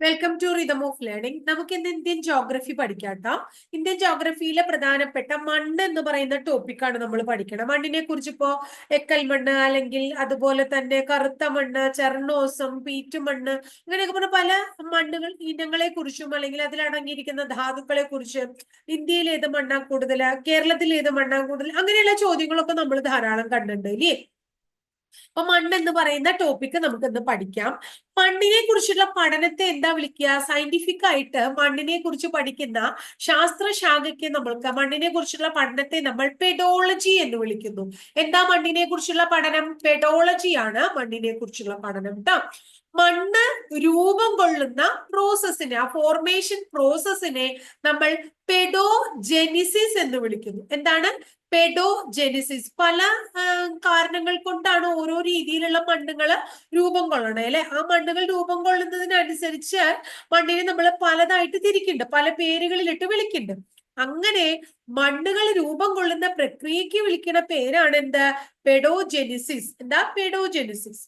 Welcome to rhythm of learning നമുക്ക് ഇന്ന് Indian geography പഠിക്കാം കേട്ടോ ഇന്ത്യൻ ജോഗ്രഫിയിലെ പ്രധാനപ്പെട്ട മണ്ണ് എന്ന് പറയുന്ന ടോപ്പിക്കാണ് നമ്മൾ പഠിക്കണം. മണ്ണിനെ കുറിച്ച് ഇപ്പോ എക്കൽ മണ്ണ് അല്ലെങ്കിൽ അതുപോലെ തന്നെ കറുത്ത മണ്ണ് ചെർണോസം പീറ്റുമണ്ണ് ഇങ്ങനെയൊക്കെ പറഞ്ഞ പല മണ്ണുകൾ ഇനങ്ങളെ കുറിച്ചും അല്ലെങ്കിൽ അതിലടങ്ങിയിരിക്കുന്ന ധാതുക്കളെ കുറിച്ച് ഇന്ത്യയിൽ ഏത് മണ്ണാ കൂടുതൽ കേരളത്തിൽ ഏത് മണ്ണാ കൂടുതൽ? അങ്ങനെയുള്ള ചോദ്യങ്ങളൊക്കെ നമ്മൾ ധാരാളം കണ്ടിട്ടുണ്ട് ഇല്ലേ? അപ്പൊ മണ്ണ് എന്ന് പറയുന്ന ടോപ്പിക്ക് നമുക്ക് ഇന്ന് പഠിക്കാം. മണ്ണിനെ കുറിച്ചുള്ള പഠനത്തെ എന്താ വിളിക്കുക? സയന്റിഫിക് ആയിട്ട് മണ്ണിനെ കുറിച്ച് പഠിക്കുന്ന ശാസ്ത്രശാഖയ്ക്ക് നമ്മൾക്ക് മണ്ണിനെ കുറിച്ചുള്ള പഠനത്തെ നമ്മൾ പെഡോളജി എന്ന് വിളിക്കുന്നു. എന്താ മണ്ണിനെ കുറിച്ചുള്ള പഠനം? പെഡോളജിയാണ് മണ്ണിനെ കുറിച്ചുള്ള പഠനം കേട്ടോ മണ്ണ് രൂപം കൊള്ളുന്ന പ്രോസസ്സിനെ ആ ഫോർമേഷൻ പ്രോസസ്സിനെ നമ്മൾ പെഡോജെനിസിസ് എന്ന് വിളിക്കുന്നു. എന്താണ്? പെഡോജെനിസിസ് പല കാരണങ്ങൾ കൊണ്ടാണ് ഓരോ രീതിയിലുള്ള മണ്ണുകൾ രൂപം കൊള്ളണേ അല്ലെ? ആ മണ്ണുകൾ രൂപം കൊള്ളുന്നതിനനുസരിച്ച് മണ്ണിനെ നമ്മൾ പലതായിട്ട് തിരിക്കുന്നുണ്ട് പല പേരുകളിലിട്ട് വിളിക്കുന്നുണ്ട്. അങ്ങനെ മണ്ണുകൾ രൂപം കൊള്ളുന്ന പ്രക്രിയക്ക് വിളിക്കുന്ന പേരാണ് എന്ത്? പെഡോജെനിസിസ് എന്താ? പെഡോജെനിസിസ്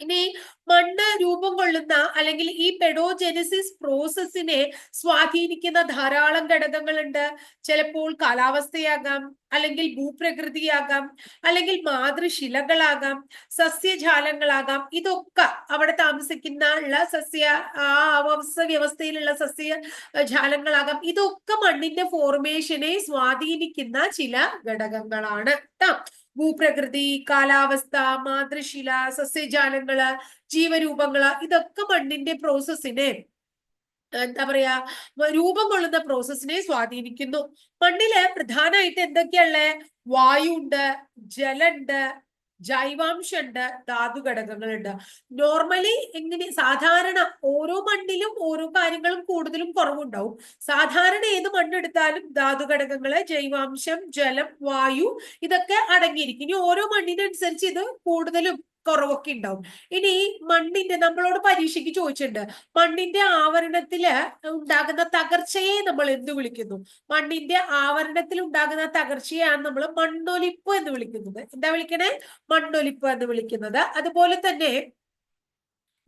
ഇനി മണ്ണ് രൂപം കൊള്ളുന്ന അല്ലെങ്കിൽ ഈ പെഡോജെനസിസ് പ്രോസസ്സിനെ സ്വാധീനിക്കുന്ന ധാരാളം ഘടകങ്ങളുണ്ട്. ചിലപ്പോൾ കാലാവസ്ഥയാകാം അല്ലെങ്കിൽ ഭൂപ്രകൃതിയാകാം അല്ലെങ്കിൽ മാതൃശിലകളാകാം സസ്യജാലങ്ങളാകാം. ഇതൊക്കെ അവിടെ താമസിക്കുന്ന ഉള്ള സസ്യ ആ ആവാസ വ്യവസ്ഥയിലുള്ള സസ്യ ജാലങ്ങളാകാം. ഇതൊക്കെ മണ്ണിന്റെ ഫോർമേഷനെ സ്വാധീനിക്കുന്ന ചില ഘടകങ്ങളാണ് ഭൂപ്രകൃതി കാലാവസ്ഥ മാതൃശില സസ്യജാലങ്ങൾ ജീവരൂപങ്ങൾ ഇതൊക്കെ മണ്ണിന്റെ പ്രോസസ്സിനെ എന്താ പറയാ രൂപം കൊള്ളുന്ന പ്രോസസ്സിനെ സ്വാധീനിക്കുന്നു. മണ്ണിൽ പ്രധാനമായിട്ട് എന്തൊക്കെയുള്ളേ വായു ഉണ്ട് ജലുണ്ട് ജൈവാംശമുണ്ട് ധാതു ഘടകങ്ങളുണ്ട്. നോർമലി എങ്ങനെ സാധാരണ ഓരോ മണ്ണിലും ഓരോ കാര്യങ്ങളും കൂടുതലും കുറവുണ്ടാവും. സാധാരണ ഏത് മണ്ണെടുത്താലും ധാതു ഘടകങ്ങൾ ജൈവാംശം ജലം വായു ഇതൊക്കെ അടങ്ങിയിരിക്കും. ഇനി ഓരോ മണ്ണിനനുസരിച്ച് ഇത് കൂടുതലും കുറവൊക്കെ ഉണ്ടാവും. ഇനി മണ്ണിന്റെ നമ്മളോട് പരീക്ഷയ്ക്ക് ചോദിച്ചിട്ടുണ്ട്. മണ്ണിന്റെ ആവരണത്തിൽ ഉണ്ടാകുന്ന തകർച്ചയെ നമ്മൾ എന്ത് വിളിക്കുന്നു? മണ്ണിന്റെ ആവരണത്തിൽ ഉണ്ടാകുന്ന തകർച്ചയാണ് നമ്മൾ മണ്ണൊലിപ്പ് എന്ന് വിളിക്കുന്നത്. എന്താ വിളിക്കണേ? മണ്ണൊലിപ്പ് എന്ന് വിളിക്കുന്നത്. അതുപോലെ തന്നെ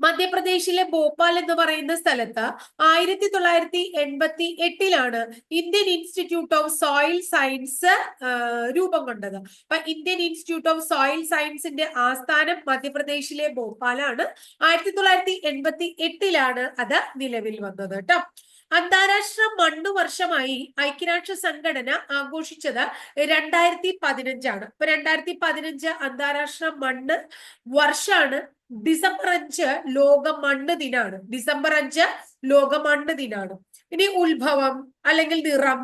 മധ്യപ്രദേശിലെ ഭോപ്പാൽ എന്ന് പറയുന്ന സ്ഥലത്ത് ആയിരത്തി തൊള്ളായിരത്തി എൺപത്തി എട്ടിലാണ് Indian institute of soil science രൂപം കൊണ്ടത്. അപ്പൊ ഇന്ത്യൻ ഇൻസ്റ്റിറ്റ്യൂട്ട് ഓഫ് സോയിൽ സയൻസിന്റെ ആസ്ഥാനം മധ്യപ്രദേശിലെ ഭോപ്പാലാണ്. ആയിരത്തി തൊള്ളായിരത്തി എൺപത്തി എട്ടിലാണ് അത് നിലവിൽ വന്നത് കേട്ടോ. അന്താരാഷ്ട്ര മണ്ണു വർഷമായി ഐക്യരാഷ്ട്ര സംഘടന ആഘോഷിച്ചത് രണ്ടായിരത്തി പതിനഞ്ചാണ് ഇപ്പൊ രണ്ടായിരത്തി പതിനഞ്ച് അന്താരാഷ്ട്ര മണ്ണ് വർഷാണ് ഡിസംബർ അഞ്ച് ലോക മണ്ണ് ദിനാണ്. ഡിസംബർ അഞ്ച് ലോക മണ്ണ് ദിനാണ്. ഇനി ഉത്ഭവം അല്ലെങ്കിൽ നിറം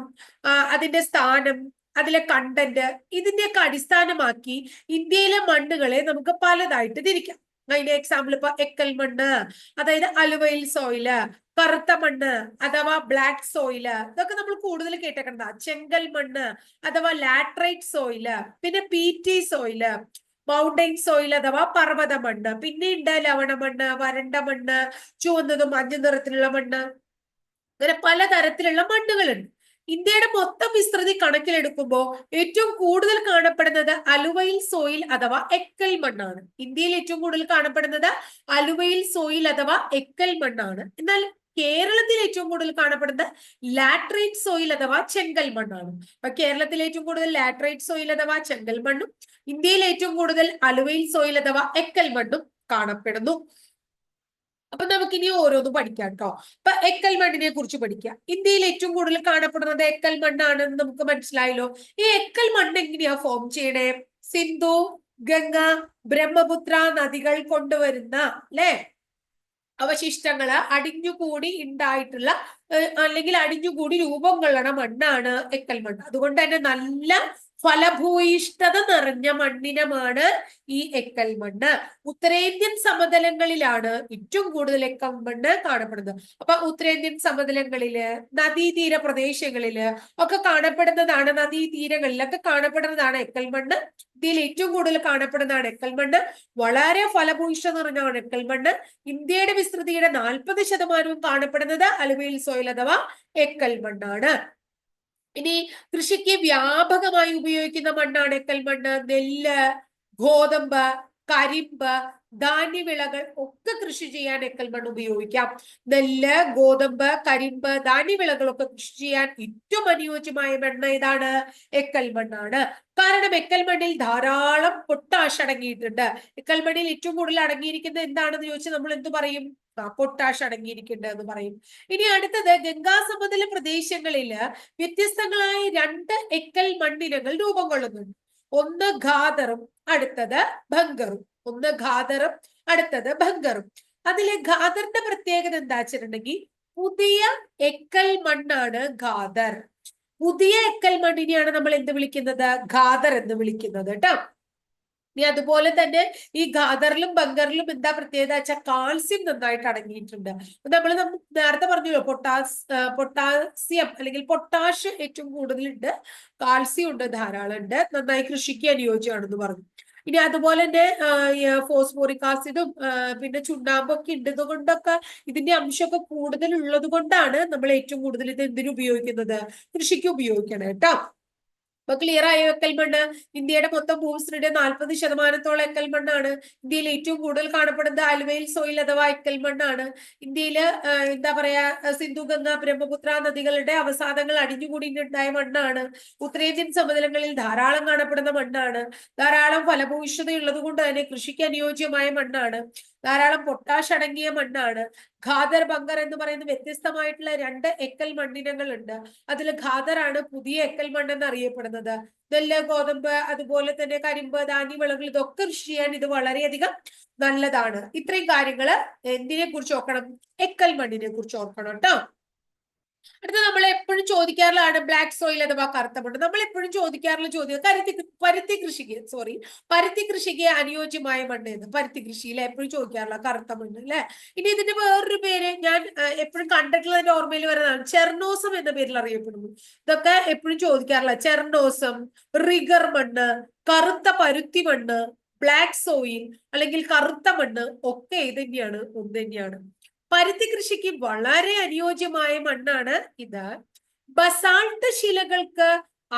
അതിന്റെ സ്ഥാനം അതിലെ കണ്ടന്റ് ഇതിന്റെയൊക്കെ അടിസ്ഥാനമാക്കി ഇന്ത്യയിലെ മണ്ണുകളെ നമുക്ക് പലതായിട്ട് തിരിക്കാം. അതിന്റെ എക്സാമ്പിൾ ഇപ്പൊ എക്കൽ മണ്ണ് അതായത് അലുവയിൽ സോയിൽ കറുത്ത മണ്ണ് അഥവാ ബ്ലാക്ക് സോയിൽ ഇതൊക്കെ നമ്മൾ കൂടുതൽ കേട്ടേക്കണ്ട ചെങ്കൽ മണ്ണ് അഥവാ ലാട്രൈറ്റ് സോയിൽ പിന്നെ P T soil mountain soil അഥവാ പർവത മണ്ണ് പിന്നെയുണ്ട് ലവണ മണ്ണ് വരണ്ട മണ്ണ് ചുവന്നതും മഞ്ഞ നിറത്തിലുള്ള മണ്ണ്. അങ്ങനെ പലതരത്തിലുള്ള മണ്ണുകളുണ്ട്. ഇന്ത്യയുടെ മൊത്തം വിസ്തൃതി കണക്കിലെടുക്കുമ്പോൾ ഏറ്റവും കൂടുതൽ കാണപ്പെടുന്നത് അലുവയിൽ സോയിൽ അഥവാ എക്കൽ മണ്ണാണ്. ഇന്ത്യയിൽ ഏറ്റവും കൂടുതൽ കാണപ്പെടുന്നത് അലുവയിൽ സോയിൽ അഥവാ എക്കൽ മണ്ണാണ്. എന്നാൽ കേരളത്തിൽ ഏറ്റവും കൂടുതൽ കാണപ്പെടുന്നത് ലാട്രൈറ്റ് സോയിൽ അഥവാ ചെങ്കൽ മണ്ണാണ്. അപ്പൊ കേരളത്തിൽ ഏറ്റവും കൂടുതൽ ലാട്രൈറ്റ് സോയിൽ അഥവാ ചെങ്കൽ മണ്ണും ഇന്ത്യയിൽ ഏറ്റവും കൂടുതൽ അലുവയിൽ സോയിൽ അഥവാ എക്കൽ മണ്ണും കാണപ്പെടുന്നു. അപ്പൊ നമുക്ക് ഇനി ഓരോന്നും പഠിക്കാം കേട്ടോ അപ്പൊ എക്കൽ മണ്ണിനെ കുറിച്ച് പഠിക്കാം. ഇന്ത്യയിൽ ഏറ്റവും കൂടുതൽ കാണപ്പെടുന്നത് എക്കൽ മണ്ണാണെന്ന് നമുക്ക് മനസ്സിലായല്ലോ. ഈ എക്കൽ മണ്ണ് എങ്ങനെയാ ഫോം ചെയ്യണേ? സിന്ധു ഗംഗ ബ്രഹ്മപുത്ര നദികൾ കൊണ്ടുവരുന്ന അല്ലെ? അവശിഷ്ടങ്ങൾ അടിഞ്ഞുകൂടി ഉണ്ടായിട്ടുള്ള അല്ലെങ്കിൽ അടിഞ്ഞുകൂടി രൂപം കൊള്ളണ മണ്ണാണ് എക്കൽ മണ്ണ്. അതുകൊണ്ട് തന്നെ നല്ല ഫലഭൂയിഷ്ഠത നിറഞ്ഞ മണ്ണിനമാണ് ഈ എക്കൽ മണ്ണ്. ഉത്തരേന്ത്യൻ സമതലങ്ങളിലാണ് ഏറ്റവും കൂടുതൽ എക്കൽ മണ്ണ് കാണപ്പെടുന്നത്. അപ്പൊ ഉത്തരേന്ത്യൻ സമതലങ്ങളിൽ നദീതീര പ്രദേശങ്ങളിൽ ഒക്കെ കാണപ്പെടുന്നതാണ് നദീതീരങ്ങളിലൊക്കെ കാണപ്പെടുന്നതാണ് എക്കൽ മണ്ണ്. ഇന്ത്യയിൽ ഏറ്റവും കൂടുതൽ കാണപ്പെടുന്നതാണ് എക്കൽ മണ്ണ്. വളരെ ഫലഭൂയിഷ്ഠ നിറഞ്ഞാണ് എക്കൽ മണ്ണ്. ഇന്ത്യയുടെ വിസ്തൃതിയുടെ നാൽപ്പത് ശതമാനവും കാണപ്പെടുന്നത് അലുവയിൽ സോയിൽ അഥവാ എക്കൽ മണ്ണാണ്. ഇനി കൃഷിക്ക് വ്യാപകമായി ഉപയോഗിക്കുന്ന മണ്ണാണ് എക്കൽ മണ്ണ് നെല്ല് ഗോതമ്പ് കരിമ്പ് ധാന്യവിളകൾ ഒക്കെ കൃഷി ചെയ്യാൻ എക്കൽ മണ്ണ് ഉപയോഗിക്കാം. നെല്ല് ഗോതമ്പ് കരിമ്പ് ധാന്യവിളകളൊക്കെ കൃഷി ചെയ്യാൻ ഏറ്റവും അനുയോജ്യമായ മണ്ണ് ഏതാണ്? എക്കൽ മണ്ണാണ് കാരണം എക്കൽ മണ്ണിൽ ധാരാളം പൊട്ടാഷ് അടങ്ങിയിട്ടുണ്ട്. എക്കൽ മണ്ണിൽ ഏറ്റവും കൂടുതൽ അടങ്ങിയിരിക്കുന്നത് എന്താണെന്ന് ചോദിച്ചാൽ നമ്മൾ എന്ത് പറയും? പൊട്ടാഷ് അടങ്ങിയിരിക്കുന്നുണ്ട് എന്ന് പറയും. ഇനി അടുത്തത് ഗംഗാ സമതല പ്രദേശങ്ങളിൽ വ്യത്യസ്തങ്ങളായ രണ്ട് എക്കൽ മണ്ണിനങ്ങൾ രൂപം കൊള്ളുന്നുണ്ട്. ഒന്ന് ഖാദറും അടുത്തത് ഭംഗറും. ഒന്ന് ഖാദറും അടുത്തത് ഭംഗറും. അതിലെ ഖാദറിന്റെ പ്രത്യേകത എന്താ വെച്ചിട്ടുണ്ടെങ്കിൽ പുതിയ എക്കൽ മണ്ണാണ് ഖാദർ പുതിയ എക്കൽ മണ്ണിനെയാണ് നമ്മൾ എന്ത് വിളിക്കുന്നത്? ഖാദർ എന്ന് വിളിക്കുന്നത് കേട്ടോ. ഇനി അതുപോലെ തന്നെ ഈ ഖാദറിലും ബങ്കറിലും എന്താ പ്രത്യേകത വെച്ചാൽ കാൽസ്യം നന്നായിട്ട് അടങ്ങിയിട്ടുണ്ട്. നമ്മൾ നേരത്തെ പറഞ്ഞല്ലോ പൊട്ടാസ് പൊട്ടാസ്യം അല്ലെങ്കിൽ പൊട്ടാഷ് ഏറ്റവും കൂടുതലുണ്ട്. കാൽസ്യം ഉണ്ട് ധാരാളം ഉണ്ട്. നന്നായി കൃഷിക്ക് അനുയോജ്യമാണെന്ന് പറഞ്ഞു. ഇനി അതുപോലെ തന്നെ ഫോസ്ഫോറിക് ആസിഡും പിന്നെ ചുണ്ണാമ്പൊക്കെ ഉണ്ടത് കൊണ്ടൊക്കെ ഇതിന്റെ അംശമൊക്കെ കൂടുതൽ ഉള്ളത് കൊണ്ടാണ് നമ്മൾ ഏറ്റവും കൂടുതൽ ഇത് എന്തിനു ഉപയോഗിക്കുന്നത്? കൃഷിക്ക് ഉപയോഗിക്കണം കേട്ടോ അപ്പൊ ക്ലിയർ ആയ എക്കൽ മണ്ണ്? ഇന്ത്യയുടെ മൊത്തം ഭൂമിസ്ഥിതിയുടെ നാൽപ്പത് ശതമാനത്തോളം എക്കൽ മണ്ണാണ്. ഇന്ത്യയിൽ ഏറ്റവും കൂടുതൽ കാണപ്പെടുന്നത് അലുവയിൽ സോയിൽ അഥവാ എക്കൽ മണ്ണാണ്. ഇന്ത്യയിൽ എന്താ പറയാ സിന്ധു ഗംഗ ബ്രഹ്മപുത്ര നദികളുടെ അവസാദങ്ങൾ അടിഞ്ഞുകൂടിയിട്ടുണ്ടായ മണ്ണാണ്. ഉത്തരേന്ത്യൻ സമതലങ്ങളിൽ ധാരാളം കാണപ്പെടുന്ന മണ്ണാണ്. ധാരാളം ഫലഭൂയിഷ്ഠതയുള്ളത് കൊണ്ട് തന്നെ കൃഷിക്ക് അനുയോജ്യമായ മണ്ണാണ്. ധാരാളം പൊട്ടാഷ് അടങ്ങിയ മണ്ണാണ്. ഖാദർ ബങ്കർ എന്ന് പറയുന്ന വ്യത്യസ്തമായിട്ടുള്ള രണ്ട് എക്കൽ മണ്ണിനങ്ങൾ ഉണ്ട് അതിൽ ഖാദറാണ് പുതിയ എക്കൽ മണ്ണെന്ന് അറിയപ്പെടുന്നത്. നെല്ല് ഗോതമ്പ് അതുപോലെ തന്നെ കരിമ്പ് ധാന്യ വിളകൾ ഇതൊക്കെ കൃഷി ചെയ്യാൻ ഇത് വളരെയധികം നല്ലതാണ്. ഇത്രയും കാര്യങ്ങൾ എന്തിനെ കുറിച്ച് ഓർക്കണം? എക്കൽ മണ്ണിനെ കുറിച്ച് ഓർക്കണം കേട്ടോ. അടുത്ത നമ്മൾ എപ്പോഴും ചോദിക്കാറുള്ളതാണ് ബ്ലാക്ക് സോയിൽ അഥവാ കറുത്ത മണ്ണ്. നമ്മൾ എപ്പോഴും ചോദിക്കാറുള്ള ചോദ്യം കരുത്തി പരുത്തി കൃഷിക്ക് സോറി പരുത്തി കൃഷിക്ക് അനുയോജ്യമായ മണ്ണ് എന്ന് പരുത്തി കൃഷിയിൽ എപ്പോഴും ചോദിക്കാറുള്ള കറുത്ത മണ്ണ് അല്ലെ ഇനി ഇതിന്റെ വേറൊരു പേര് ഞാൻ എപ്പോഴും കണ്ടിട്ടുള്ളതിന്റെ ഓർമ്മയിൽ വരുന്നതാണ് ചെർണോസം എന്ന പേരിൽ അറിയപ്പെടുന്നു. ഇതൊക്കെ എപ്പോഴും ചോദിക്കാറില്ല ചെർണോസം റിഗർ മണ്ണ് കറുത്ത പരുത്തി മണ്ണ് ബ്ലാക്ക് സോയിൽ അല്ലെങ്കിൽ കറുത്ത മണ്ണ് ഒക്കെ ഇത് ഒന്ന് തന്നെയാണ്. പരുത്തി കൃഷിക്ക് വളരെ അനുയോജ്യമായ മണ്ണാണ് ഇത്. ബസാൾട്ട് ശിലകൾക്ക്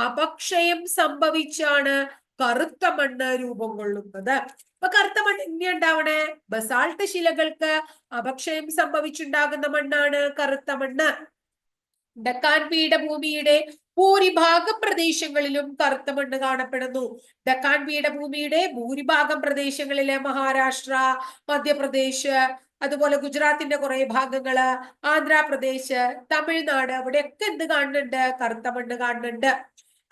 അപക്ഷയം സംഭവിച്ചാണ് കറുത്ത മണ്ണ് രൂപം കൊള്ളുന്നത്. അപ്പൊ കറുത്ത മണ്ണ് എങ്ങനെ ഉണ്ടാവണേ? ബസാൾട്ട് ശിലകൾക്ക് അപക്ഷയം സംഭവിച്ചുണ്ടാകുന്ന മണ്ണാണ് കറുത്ത മണ്ണ്. ഡക്കാൻ പീഠഭൂമിയുടെ ഭൂരിഭാഗം പ്രദേശങ്ങളിലും കറുത്ത മണ്ണ് കാണപ്പെടുന്നു. ഡക്കാൻ പീഠഭൂമിയുടെ ഭൂരിഭാഗം പ്രദേശങ്ങളിലെ മഹാരാഷ്ട്ര മധ്യപ്രദേശ് അതുപോലെ ഗുജറാത്തിന്റെ കുറെ ഭാഗങ്ങൾ ആന്ധ്രാപ്രദേശ് തമിഴ്നാട് അവിടെയൊക്കെ എന്ത് കാണുന്നുണ്ട്? കറുത്ത മണ്ണ് കാണുന്നുണ്ട്.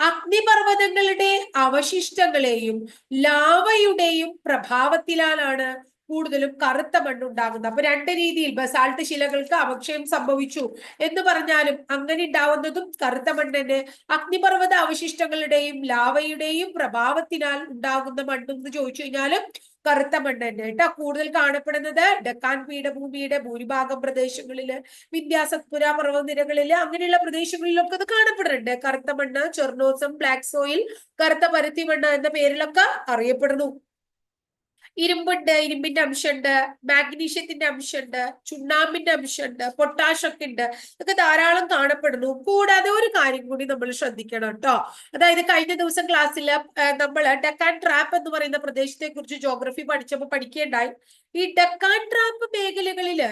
അഗ്നിപർവതങ്ങളുടെ അവശിഷ്ടങ്ങളെയും ലാവയുടെയും പ്രഭാവത്തിലാലാണ് കൂടുതലും കറുത്ത മണ്ണുണ്ടാകുന്നത്. അപ്പൊ രണ്ട് രീതിയിൽ ബസാൾട്ട് ശിലകൾക്ക് അപക്ഷയം സംഭവിച്ചു എന്ന് പറഞ്ഞാലും അങ്ങനെ ഉണ്ടാവുന്നതും കറുത്ത മണ്ണിന് അഗ്നിപർവത അവശിഷ്ടങ്ങളുടെയും ലാവയുടെയും പ്രഭാവത്തിനാൽ ഉണ്ടാകുന്ന മണ്ണെന്ന് ചോദിച്ചു കഴിഞ്ഞാലും കറുത്ത മണ്ണ് തന്നെ കേട്ടോ. കൂടുതൽ കാണപ്പെടുന്നത് ഡക്കാൻ പീഠഭൂമിയുടെ ഭൂരിഭാഗം പ്രദേശങ്ങളിൽ വിന്ധ്യാസത്പുര പർവനിരകളിൽ അങ്ങനെയുള്ള പ്രദേശങ്ങളിലൊക്കെ അത് കാണപ്പെടുന്നുണ്ട്. കറുത്ത മണ്ണ് ചെർണോസം ബ്ലാക്ക് സോയിൽ കറുത്ത പരുത്തി മണ്ണ് എന്ന പേരിലൊക്കെ അറിയപ്പെടുന്നു. ഇരുമ്പുണ്ട് ഇരുമ്പിന്റെ അംശമുണ്ട് മാഗ്നീഷ്യത്തിന്റെ അംശമുണ്ട് ചുണ്ണാമ്പിന്റെ അംശമുണ്ട് പൊട്ടാഷ് ഒക്കെ ഉണ്ട്. ഇതൊക്കെ ധാരാളം കാണപ്പെടുന്നു. കൂടാതെ ഒരു കാര്യം കൂടി നമ്മൾ ശ്രദ്ധിക്കണം കേട്ടോ. അതായത് കഴിഞ്ഞ ദിവസം ക്ലാസ്സിൽ നമ്മൾ ഡക്കാൻ ട്രാപ്പ് എന്ന് പറയുന്ന പ്രദേശത്തെ കുറിച്ച് ജോഗ്രഫി പഠിച്ചപ്പോൾ പഠിക്കേണ്ടായി. ഈ ഡക്കാൻ ട്രാപ്പ് മേഖലകളിൽ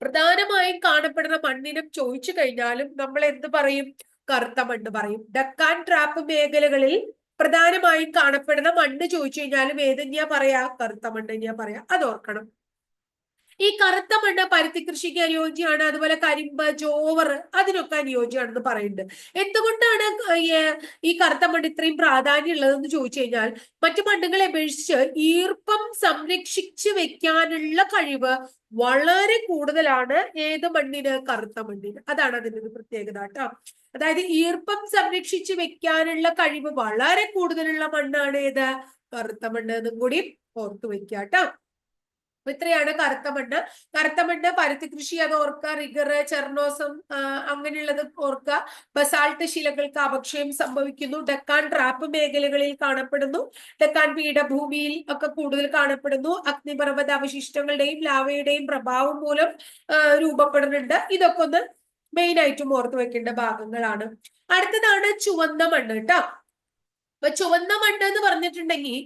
പ്രധാനമായും കാണപ്പെടുന്ന മണ്ണിനം ചോദിച്ചു കഴിഞ്ഞാലും നമ്മൾ എന്ത് പറയും? കറുത്ത മണ്ണ് പറയും. ഡക്കാൻ ട്രാപ്പ് മേഖലകളിൽ പ്രധാനമായും കാണപ്പെടുന്ന മണ്ണ് ചോദിച്ചു കഴിഞ്ഞാലും ഏത് പറയാ? കറുത്ത മണ്ണ് തന്നെയാ പറയാ. അത് ഓർക്കണം ഈ കറുത്ത മണ്ണ് പരുത്തി കൃഷിക്ക് അനുയോജ്യമാണ്. അതുപോലെ കരിമ്പ് ജോവർ അതിനൊക്കെ അനുയോജ്യമാണെന്ന് പറയുന്നുണ്ട്. എന്തുകൊണ്ടാണ് ഈ- കറുത്ത മണ്ണ് ഇത്രയും പ്രാധാന്യം ഉള്ളതെന്ന് ചോദിച്ചു കഴിഞ്ഞാൽ മറ്റു മണ്ണുകളെ അപേക്ഷിച്ച് ഈർപ്പം സംരക്ഷിച്ചു വെക്കാനുള്ള കഴിവ് വളരെ കൂടുതലാണ് ഏത് മണ്ണിന്? കറുത്ത മണ്ണിന്. അതാണ് അതിന്റെ ഒരു പ്രത്യേകത കേട്ടോ. അതായത് ഈർപ്പം സംരക്ഷിച്ചു വെക്കാനുള്ള കഴിവ് വളരെ കൂടുതലുള്ള മണ്ണാണ് ഏത്? കറുത്ത മണ്ണ് എന്നും കൂടി ഓർത്തു വെക്കുക കേട്ടോ. അപ്പൊ ഇത്രയാണ് കറുത്ത മണ്ണ് പരുത്തി കൃഷി അത് ഓർക്കുക റിഗർ ചെർണോസം അങ്ങനെയുള്ളത് ഓർക്കുക ബസാൾട്ട് ശിലകൾക്ക് അപക്ഷയം സംഭവിക്കുന്നു. ഡക്കാൻ ട്രാപ്പ് മേഖലകളിൽ കാണപ്പെടുന്നു. ഡക്കാൻ പീഠഭൂമിയിൽ ഒക്കെ കൂടുതൽ കാണപ്പെടുന്നു. അഗ്നിപർവത അവശിഷ്ടങ്ങളുടെയും ലാവയുടെയും പ്രഭാവം മൂലം രൂപപ്പെടുന്നുണ്ട്. ഇതൊക്കെ ഒന്ന് മെയിൻ ആയിട്ടും ഓർത്തു വെക്കേണ്ട ഭാഗങ്ങളാണ്. അടുത്തതാണ് ചുവന്ന മണ്ണ് കേട്ടോ ഇപ്പൊ ചുവന്ന മണ്ണ് എന്ന് പറഞ്ഞിട്ടുണ്ടെങ്കിൽ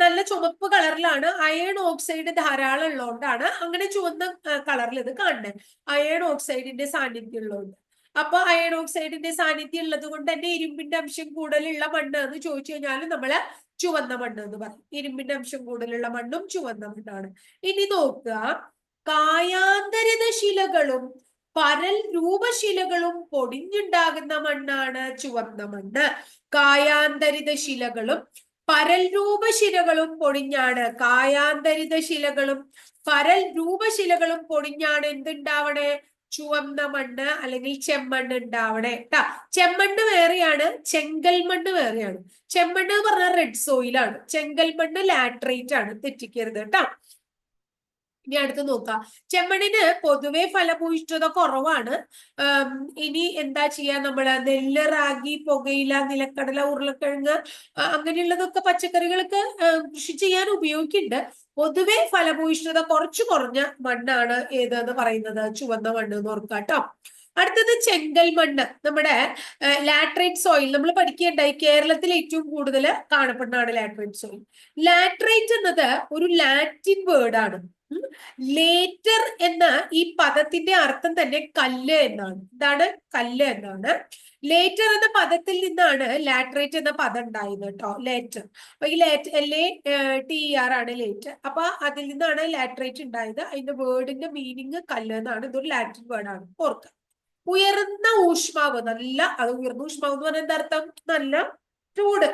നല്ല ചുവപ്പ് കളറിലാണ് അയൺ ഓക്സൈഡ് ധാരാളം ഉള്ളതുകൊണ്ടാണ് അങ്ങനെ ചുവന്ന കളറിൽ ഇത് കാണുന്നത് അയൺ ഓക്സൈഡിന്റെ സാന്നിധ്യം ഉള്ളതുകൊണ്ട് അപ്പൊ അയൺ ഓക്സൈഡിന്റെ സാന്നിധ്യം ഉള്ളത് കൊണ്ട് തന്നെ ഇരുമ്പിന്റെ അംശം കൂടുതലുള്ള മണ്ണ് എന്ന് ചോദിച്ചു കഴിഞ്ഞാൽ നമ്മൾ ചുവന്ന മണ്ണ് എന്ന് പറയും. ഇരുമ്പിന്റെ അംശം കൂടുതലുള്ള മണ്ണും ചുവന്ന മണ്ണാണ്. ഇനി നോക്കുക. കായാന്തരിത ശിലകളും പരൽ രൂപശിലകളും പൊടിഞ്ഞുണ്ടാകുന്ന മണ്ണാണ് ചുവന്ന മണ്ണ്. കായാന്തരിത ശിലകളും പരൽ രൂപശിലകളും പൊടിഞ്ഞാണ്. കായാന്തരിത ശിലകളും പരൽ രൂപശിലകളും പൊടിഞ്ഞാണ് എന്തുണ്ടാവണേ? ചുവന്ന മണ്ണ് അല്ലെങ്കിൽ ചെമ്മണ്ണ് ഉണ്ടാവണേ. കേട്ടാ ചെമ്മണ്ണ് വേറെയാണ് ചെങ്കൽ മണ്ണ് വേറെയാണ്. ചെമ്മണ്ണ് പറഞ്ഞാൽ റെഡ് സോയിലാണ് ചെങ്കൽ മണ്ണ് ലാട്രേറ്റ് ആണ്. തെറ്റിക്കരുത് കേട്ടാ ഇനി അടുത്ത് നോക്കാം. ചെമ്മണിന് പൊതുവെ ഫലഭൂയിഷ്ഠത കുറവാണ്. ഇനി എന്താ ചെയ്യാ നമ്മൾ? നെല്ല് റാഗി പുകയില നിലക്കടല ഉരുളക്കിഴങ്ങ് അങ്ങനെയുള്ളതൊക്കെ പച്ചക്കറികൾക്ക് കൃഷി ചെയ്യാൻ ഉപയോഗിക്കുന്നുണ്ട്. പൊതുവെ ഫലഭൂയിഷ്ഠത കുറച്ചു കുറഞ്ഞ മണ്ണാണ് ഏതെന്ന് പറയുന്നത്? ചുവന്ന മണ്ണ് എന്ന് ഓർക്കുക കേട്ടോ അടുത്തത് ചെങ്കൽ മണ്ണ്. നമ്മുടെ ലാട്രേറ്റ് സോയിൽ. നമ്മൾ പഠിക്കേണ്ടായി കേരളത്തിൽ ഏറ്റവും കൂടുതൽ കാണപ്പെടുന്നതാണ് ലാട്രേറ്റ് സോയിൽ. ലാട്രേറ്റ് എന്നത് ഒരു ലാറ്റിൻ വേർഡാണ്. ലേറ്റർ എന്ന ഈ പദത്തിന്റെ അർത്ഥം തന്നെ കല്ല് എന്നാണ്. എന്താണ് കല്ല് എന്നാണ്. ലേറ്റർ എന്ന പദത്തിൽ നിന്നാണ് ലാട്രേറ്റ് എന്ന പദം ഉണ്ടായത് കേട്ടോ ലേറ്റർ അപ്പൊ ഈ late L A T R ആണ് ലേറ്റർ അപ്പൊ അതിൽ നിന്നാണ് ലാട്രേറ്റ് ഉണ്ടായത്. അതിന്റെ വേർഡിന്റെ മീനിങ് കല്ല് എന്നാണ്. ഇതൊരു ലാറ്റിൻ വേർഡാണ് ഓർക്കുക ഉയർന്ന ഊഷ്മാവ് നല്ല അത് ഉയർന്ന ഊഷ്മാവ് എന്ന് പറഞ്ഞാൽ എന്താ അർത്ഥം നല്ല ചൂട്.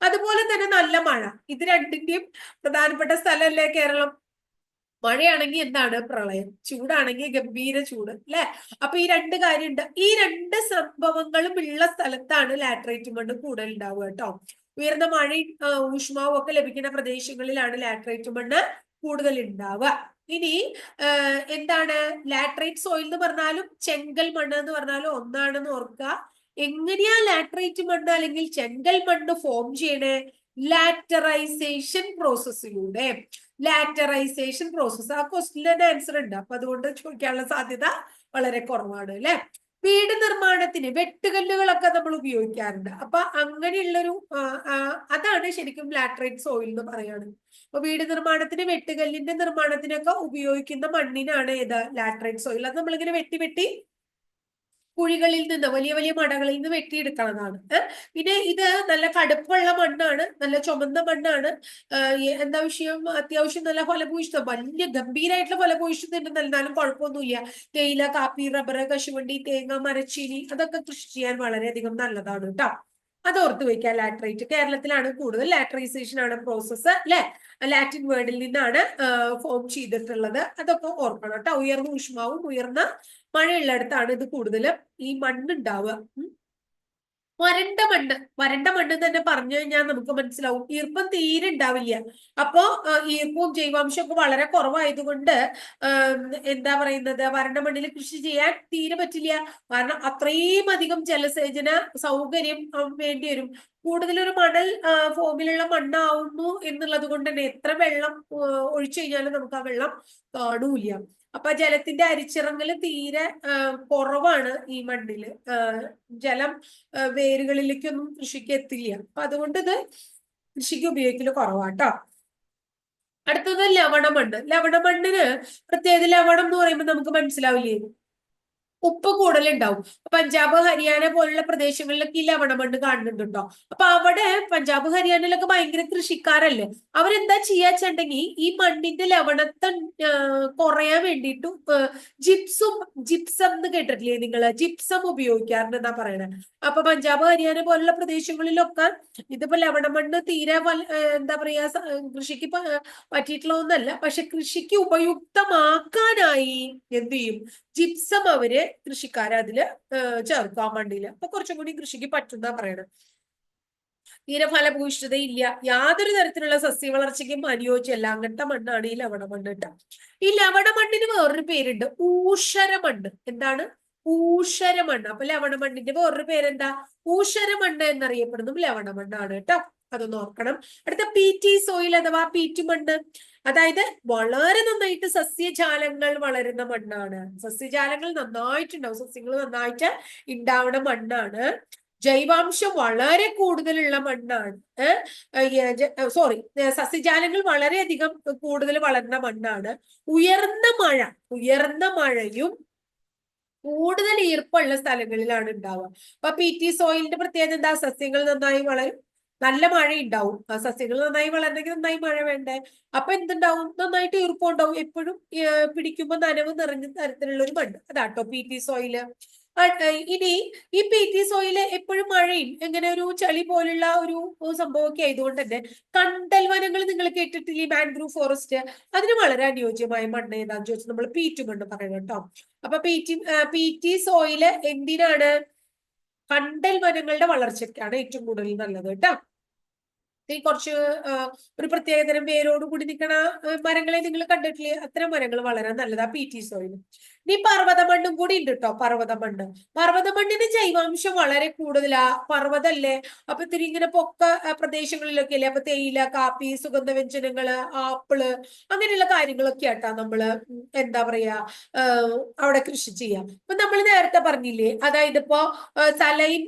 അതുപോലെ തന്നെ നല്ല മഴ. ഇത് രണ്ടിന്റെയും പ്രധാനപ്പെട്ട സ്ഥലമല്ലേ കേരളം? മഴയാണെങ്കിൽ എന്താണ് പ്രളയം? ചൂടാണെങ്കിൽ ഗംഭീര ചൂട് അല്ലെ അപ്പൊ ഈ രണ്ട് കാര്യമുണ്ട് ഈ രണ്ട് സംഭവങ്ങളും ഉള്ള സ്ഥലത്താണ് ലാറ്ററൈറ്റ് മണ്ണ് കൂടുതൽ ഉണ്ടാവുക കേട്ടോ ഉയർന്ന മഴയും ഊഷ്മാവും ഒക്കെ ലഭിക്കുന്ന പ്രദേശങ്ങളിലാണ് ലാറ്ററൈറ്റ് മണ്ണ് കൂടുതൽ ഉണ്ടാവുക ഇനി എന്താണ്? ലാറ്ററൈറ്റ് സോയിൽ എന്ന് പറഞ്ഞാലും ചെങ്കൽ മണ്ണ് എന്ന് പറഞ്ഞാലും ഒന്നാണെന്ന് ഓർക്കുക എങ്ങനെയാ ലാറ്ററൈറ്റ് മണ്ണ് അല്ലെങ്കിൽ ചെങ്കൽ മണ്ണ് ഫോം ചെയ്യണേ? ലാറ്ററൈസേഷൻ പ്രോസസ്സിലൂടെ. ലാറ്ററൈസേഷൻ പ്രോസസ്സ് ആ ക്വസ്റ്റിന്റെ ആൻസർ ഉണ്ട്. അപ്പൊ അതുകൊണ്ട് ചോദിക്കാനുള്ള സാധ്യത വളരെ കുറവാണ് അല്ലെ? വീട് നിർമ്മാണത്തിന് വെട്ടുകല്ലുകളൊക്കെ നമ്മൾ ഉപയോഗിക്കാറുണ്ട്. അപ്പൊ അങ്ങനെയുള്ളൊരു അതാണ് ശരിക്കും ലാറ്ററൈറ്റ് സോയിൽ എന്ന് പറയുന്നത് അപ്പൊ വീട് നിർമ്മാണത്തിന് വെട്ടുകല്ലിന്റെ നിർമ്മാണത്തിനൊക്കെ ഉപയോഗിക്കുന്ന മണ്ണിനാണ് ഏത് ലാറ്ററൈറ്റ് സോയിൽ അത് നമ്മളിങ്ങനെ വെട്ടി വെട്ടി കുഴികളിൽ നിന്ന് വലിയ വലിയ മടകളിൽ നിന്ന് വെട്ടിയെടുക്കുന്നതാണ് പിന്നെ ഇത് നല്ല കടുപ്പുള്ള മണ്ണാണ് നല്ല ചുമന്ന മണ്ണാണ്. എന്താ വിഷയം? അത്യാവശ്യം നല്ല ഫലഭൂയിഷ്ഠം വലിയ ഗംഭീരമായിട്ടുള്ള ഫലഭൂയിഷ്ഠത ഉണ്ടെന്ന് എന്നാലും കുഴപ്പമൊന്നുമില്ല. തേയില കാപ്പി റബ്ബർ കശുവണ്ടി തേങ്ങ മരച്ചീനി അതൊക്കെ കൃഷി ചെയ്യാൻ വളരെയധികം നല്ലതാണ് കേട്ടോ അത് ഓർത്ത് വെക്കുക. ലാട്രേറ്റ് കേരളത്തിലാണ് കൂടുതൽ ലാറ്ററൈസേഷൻ ആണ് പ്രോസസ്സ് അല്ലെ? ലാറ്റിൻ വേർഡിൽ നിന്നാണ് ഫോം ചെയ്തിട്ടുള്ളത്. അതൊക്കെ ഓർക്കണം കേട്ടോ ഉയർന്ന ഊഷ്മാവും ഉയർന്ന മഴയുള്ളിടത്താണ് ഇത് കൂടുതലും ഈ മണ്ണുണ്ടാവുക. വരണ്ട മണ്ണ് വരണ്ട മണ്ണ് തന്നെ പറഞ്ഞു കഴിഞ്ഞാൽ നമുക്ക് മനസ്സിലാവും ഈർപ്പം തീരെ ഉണ്ടാവില്ല. അപ്പോ ഈർപ്പവും ഒക്കെ വളരെ കുറവായതുകൊണ്ട് എന്താ പറയുന്നത് വരണ്ട മണ്ണിൽ കൃഷി ചെയ്യാൻ തീരെ പറ്റില്ല. കാരണം അത്രയും അധികം ജലസേചന സൗകര്യം വേണ്ടി വരും. കൂടുതലൊരു മണൽ ഫോമിലുള്ള മണ്ണാവുന്നു എന്നുള്ളത് കൊണ്ട് തന്നെ എത്ര വെള്ളം ഒഴിച്ചു കഴിഞ്ഞാലും നമുക്ക് ആ വെള്ളം കാണൂല അപ്പൊ ജലത്തിന്റെ അരിച്ചിറങ്ങൽ തീരെ കുറവാണ് ഈ മണ്ണിൽ. ജലം വേരുകളിലേക്കൊന്നും കൃഷിക്ക് എത്തില്ല. അപ്പൊ അതുകൊണ്ട് ഇത് കൃഷിക്ക് ഉപയോഗിക്കൽ കുറവാട്ടോ. അടുത്തത് ലവണമണ്ണ്. ലവണമണ്ണിന് പ്രത്യേകത ലവണം എന്ന് പറയുമ്പോൾ നമുക്ക് മനസ്സിലാവില്ലേ? ഉപ്പ് കൂടുതലുണ്ടാവും. പഞ്ചാബ് ഹരിയാന പോലുള്ള പ്രദേശങ്ങളിലൊക്കെ ഈ ലവണമണ്ണ് കാണുന്നുണ്ടോ? അപ്പൊ അവിടെ പഞ്ചാബ് ഹരിയാനയിലൊക്കെ ഭയങ്കര കൃഷിക്കാരല്ലേ? അവരെന്താ ചെയ്യാച്ചുണ്ടെങ്കിൽ ഈ മണ്ണിന്റെ ലവണത്തെ കുറയാൻ വേണ്ടിയിട്ട് ജിപ്സും ജിപ്സം എന്ന് കേട്ടിട്ടില്ലേ നിങ്ങൾ? ജിപ്സം ഉപയോഗിക്കാറുണ്ട് എന്നാ പറയണേ. അപ്പൊ പഞ്ചാബ് ഹരിയാന പോലുള്ള പ്രദേശങ്ങളിലൊക്കെ ഇതിപ്പോ ലവണമണ്ണ് തീരെ എന്താ പറയാ കൃഷിക്ക് പറ്റിയിട്ടുള്ള ഒന്നല്ല പക്ഷെ കൃഷിക്ക് ഉപയുക്തമാക്കാനായി എന്ത് ചെയ്യും? ജിപ്സം അവർ കൃഷിക്കാരെ അതിൽ ചേർക്കാൻ മണ്ണിൽ അപ്പൊ കുറച്ചും കൂടി കൃഷിക്ക് പറ്റുന്ന പറയണം ഇല്ല യാതൊരു തരത്തിലുള്ള സസ്യ വളർച്ചയ്ക്കും അനുയോജ്യമല്ല. അങ്ങനത്തെ മണ്ണാണ് ഈ ലവണ മണ്ണ് കേട്ടോ ഈ ലവണ മണ്ണിന് വേറൊരു പേരുണ്ട്. ഊഷര മണ്ണ്. എന്താണ്? ഊഷര മണ്ണ്. അപ്പൊ ലവണ മണ്ണിന്റെ വേറൊരു പേരെന്താ? ഊഷര മണ്ണ് എന്നറിയപ്പെടുന്നതും ലവണ മണ്ണാണ് കേട്ടോ അതൊന്ന് ഓർക്കണം അടുത്ത പി ടി സോയിൽ അഥവാ പീറ്റു മണ്ണ്. അതായത് വളരെ നന്നായിട്ട് സസ്യജാലങ്ങൾ വളരുന്ന മണ്ണാണ്. സസ്യജാലങ്ങൾ നന്നായിട്ടുണ്ടാവും. സസ്യങ്ങൾ നന്നായിട്ട് ഉണ്ടാവുന്ന മണ്ണാണ്. ജൈവാംശം വളരെ കൂടുതലുള്ള മണ്ണാണ്. സോറി സസ്യജാലങ്ങൾ വളരെയധികം കൂടുതൽ വളരുന്ന മണ്ണാണ്. ഉയർന്ന മഴ ഉയർന്ന മഴയും കൂടുതൽ ഈർപ്പമുള്ള സ്ഥലങ്ങളിലാണ് ഉണ്ടാവുക അപ്പൊ പി ടി സോയിലിന്റെ പ്രത്യേകത എന്താ? സസ്യങ്ങൾ നന്നായി വളരും. നല്ല മഴ ഉണ്ടാവും ആ സസ്യങ്ങൾ നന്നായി വളരണമെങ്കിൽ നന്നായി മഴ വേണ്ടേ? അപ്പൊ എന്തുണ്ടാവും? നന്നായിട്ട് ഈർപ്പം ഉണ്ടാവും എപ്പോഴും പിടിക്കുമ്പോൾ നനവ് നിറഞ്ഞ തരത്തിലുള്ള ഒരു മണ്ണ്. അതാട്ടോ പി ടി സോയിൽ ഇനി ഈ പി ടി സോയിൽ എപ്പോഴും മഴയും. എങ്ങനെ ഒരു ചളി പോലുള്ള ഒരു സംഭവമൊക്കെ ആയതുകൊണ്ട് തന്നെ കണ്ടൽ വനങ്ങൾ നിങ്ങൾ കേട്ടിട്ടില്ലേ? മാൻഗ്രൂവ് ഫോറസ്റ്റ് അതിന് വളരെ അനുയോജ്യമായ മണ്ണ് ഏതാന്ന് ചോദിച്ചാൽ നമ്മൾ പി ടു മണ്ണ് പറയണം കേട്ടോ അപ്പൊ P T P T soil എന്തിനാണ്? കണ്ടൽ വനങ്ങളുടെ വളർച്ചയ്ക്കാണ് ഏറ്റവും കൂടുതൽ നല്ലത് കേട്ടോ ഈ കുറച്ച് ഒരു പ്രത്യേകതരം വേരോട് കൂടി നിൽക്കണ മരങ്ങളെ നിങ്ങൾ കണ്ടിട്ടില്ലേ? അത്തരം മരങ്ങൾ വളരാൻ നല്ലതാ പി ടി സോയിൽ. ഇനി പർവത മണ്ണും കൂടി ഉണ്ട് കേട്ടോ പർവത മണ്ണ് പർവത മണ്ണിന് ജൈവാംശം വളരെ കൂടുതലാ പർവതല്ലേ? അപ്പൊ ഇത്തിരി ഇങ്ങനെ പൊക്ക പ്രദേശങ്ങളിലൊക്കെ അല്ലേ അപ്പൊ തേയില കാപ്പി സുഗന്ധവ്യഞ്ജനങ്ങൾ ആപ്പിൾ അങ്ങനെയുള്ള കാര്യങ്ങളൊക്കെ ആട്ടാ നമ്മൾ എന്താ പറയാ അവിടെ കൃഷി ചെയ്യാം. ഇപ്പൊ നമ്മൾ നേരത്തെ പറഞ്ഞില്ലേ അതായത് ഇപ്പോ സലൈൻ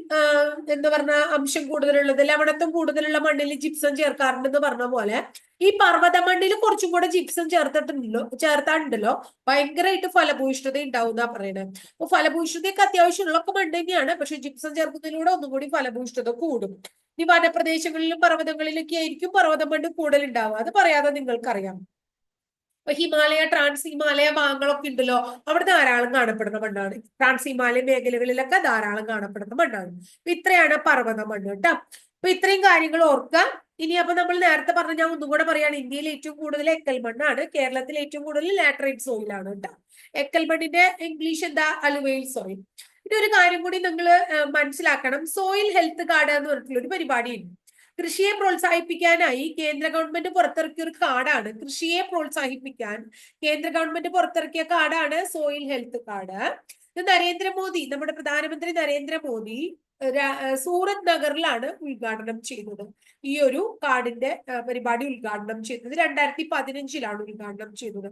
എന്ന് പറഞ്ഞ അംശം കൂടുതലുള്ളത് ലവണത്വം കൂടുതലുള്ള മണ്ണിൽ ജിപ്സം ചേർക്കാറുണ്ടെന്ന് പറഞ്ഞ പോലെ ഈ പർവത മണ്ണിൽ കുറച്ചും കൂടെ ജിപ്സം ചേർത്തിട്ടുണ്ടല്ലോ ചേർത്താണ്ടല്ലോ ഭയങ്കരമായിട്ട് ഫലഭൂഷ്ണത ഉണ്ടാവും എന്നാ പറയണത് അപ്പൊ ഫലഭൂഷ്ണതയൊക്കെ അത്യാവശ്യമുള്ളൊക്കെ മണ്ണ് തന്നെയാണ് പക്ഷെ ജിപ്സം ചേർക്കുന്നതിലൂടെ ഒന്നും കൂടി ഫലഭൂഷ്ണത കൂടും. ഈ വനപ്രദേശങ്ങളിലും പർവതങ്ങളിലൊക്കെ ആയിരിക്കും പർവത മണ്ണ് കൂടുതൽ ഉണ്ടാവുക അത് പറയാതെ നിങ്ങൾക്കറിയാം. ഇപ്പൊ ഹിമാലയ ട്രാൻസ് ഹിമാലയ ഭാഗങ്ങളൊക്കെ ഉണ്ടല്ലോ. അവിടെ ധാരാളം കാണപ്പെടുന്ന മണ്ണാണ്. ട്രാൻസ് ഹിമാലയ മേഖലകളിലൊക്കെ ധാരാളം കാണപ്പെടുന്ന മണ്ണാണ്. ഇത്രയാണ് പർവത മണ്ണ് കേട്ടോ അപ്പൊ ഇത്രയും കാര്യങ്ങൾ ഓർക്കുക. ഇനി അപ്പൊ നമ്മൾ നേരത്തെ പറഞ്ഞ ഞാൻ ഒന്നും കൂടെ പറയാണ് ഇന്ത്യയിൽ ഏറ്റവും കൂടുതൽ എക്കൽ മണ്ണാണ്. കേരളത്തിൽ ഏറ്റവും കൂടുതൽ ലാറ്ററൈറ്റ് സോയിലാണ് കേട്ടോ എക്കൽ മണ്ണിന്റെ ഇംഗ്ലീഷ് എന്താ? Alluvial soil. ഒരു കാര്യം കൂടി നിങ്ങൾ മനസ്സിലാക്കണം. സോയിൽ ഹെൽത്ത് കാർഡ് എന്ന് പറഞ്ഞിട്ടുള്ള ഒരു പരിപാടി ഉണ്ട്. കൃഷിയെ പ്രോത്സാഹിപ്പിക്കാനായി കേന്ദ്ര ഗവൺമെന്റ് പുറത്തിറക്കിയ ഒരു കാർഡാണ്. കൃഷിയെ പ്രോത്സാഹിപ്പിക്കാൻ കേന്ദ്ര ഗവൺമെന്റ് പുറത്തിറക്കിയ കാർഡാണ് സോയിൽ ഹെൽത്ത് കാർഡ്. ഇത് നരേന്ദ്രമോദി നമ്മുടെ പ്രധാനമന്ത്രി നരേന്ദ്രമോദി സൂറത്ത് നഗറിലാണ് ഉദ്ഘാടനം ചെയ്തത് ഈ ഒരു കാർഡിന്റെ പരിപാടി ഉദ്ഘാടനം ചെയ്തത് രണ്ടായിരത്തി പതിനഞ്ചിലാണ് ഉദ്ഘാടനം ചെയ്തത്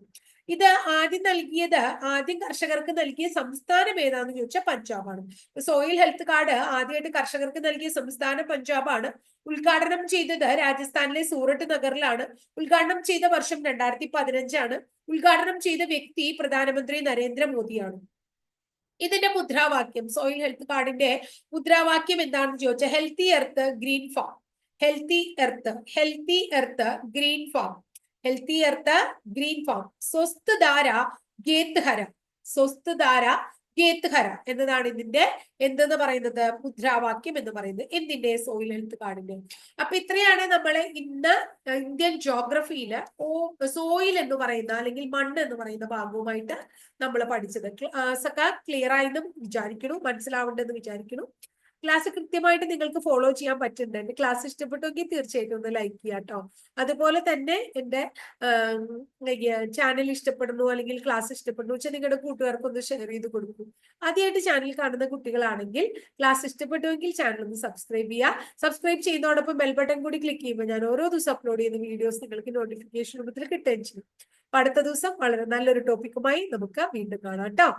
ഇത് ആദ്യം നൽകിയത് ആദ്യം കർഷകർക്ക് നൽകിയ സംസ്ഥാനം ഏതാന്ന് ചോദിച്ചാൽ പഞ്ചാബാണ്. സോയിൽ ഹെൽത്ത് കാർഡ് ആദ്യമായിട്ട് കർഷകർക്ക് നൽകിയ സംസ്ഥാനം പഞ്ചാബാണ്. ഉദ്ഘാടനം ചെയ്തത് രാജസ്ഥാനിലെ സൂററ്റ് നഗറിലാണ്. ഉദ്ഘാടനം ചെയ്ത വർഷം രണ്ടായിരത്തി പതിനഞ്ചാണ്. ഉദ്ഘാടനം ചെയ്ത വ്യക്തി പ്രധാനമന്ത്രി നരേന്ദ്രമോദിയാണ്. ഇതിന്റെ മുദ്രാവാക്യം സോയിൽ ഹെൽത്ത് കാർഡിന്റെ മുദ്രാവാക്യം എന്താണെന്ന് ചോദിച്ചാൽ healthy earth green farm healthy earth healthy earth green farm healthy earth green farm സ്വസ്ഥ ധാര ഗേത്ത് ഹര സ്വസ്ഥ ധാര ഗേത്ത് ഹര എന്നതാണ് ഇതിന്റെ എന്തെന്ന് പറയുന്നത്? മുദ്രാവാക്യം എന്ന് പറയുന്നത്. എന്തിന്റെ? സോയിൽ ഹെൽത്ത് കാർഡിന്റെ. അപ്പൊ ഇത്രയാണ് നമ്മൾ ഇന്ന് ഇന്ത്യൻ ജോഗ്രഫിയിൽ ഓ സോയിൽ എന്ന് പറയുന്ന അല്ലെങ്കിൽ മണ്ണ് എന്ന് പറയുന്ന ഭാഗവുമായിട്ട് നമ്മൾ പഠിച്ചത്. ക്ലാസ് ഒക്കെ ക്ലിയർ ആയെന്നും വിചാരിക്കണു മനസ്സിലാവേണ്ടെന്ന് വിചാരിക്കണു ക്ലാസ് കൃത്യമായിട്ട് നിങ്ങൾക്ക് ഫോളോ ചെയ്യാൻ പറ്റുന്നുണ്ട്. എന്റെ ക്ലാസ് ഇഷ്ടപ്പെട്ടെങ്കിൽ തീർച്ചയായിട്ടും ഒന്ന് ലൈക്ക് ചെയ്യാം കേട്ടോ അതുപോലെ തന്നെ എന്റെ ചാനൽ ഇഷ്ടപ്പെടുന്നു അല്ലെങ്കിൽ ക്ലാസ് ഇഷ്ടപ്പെടുന്നു വെച്ചാൽ നിങ്ങളുടെ കൂട്ടുകാർക്ക് ഒന്ന് ഷെയർ ചെയ്ത് കൊടുക്കും. ആദ്യമായിട്ട് ചാനൽ കാണുന്ന കുട്ടികളാണെങ്കിൽ ക്ലാസ് ഇഷ്ടപ്പെട്ടുവെങ്കിൽ ചാനൽ ഒന്ന് സബ്സ്ക്രൈബ് ചെയ്യുക. സബ്സ്ക്രൈബ് ചെയ്യുന്നതോടൊപ്പം ബെൽ ബട്ടൺ കൂടി ക്ലിക്ക് ചെയ്യുമ്പോൾ ഞാൻ ഓരോ ദിവസം അപ്ലോഡ് ചെയ്യുന്ന വീഡിയോസ് നിങ്ങൾക്ക് നോട്ടിഫിക്കേഷൻ രൂപത്തിൽ കിട്ടുകയും ചെയ്യും. അടുത്ത ദിവസം വളരെ നല്ലൊരു ടോപ്പിക്കുമായി നമുക്ക് വീണ്ടും കാണാം കേട്ടോ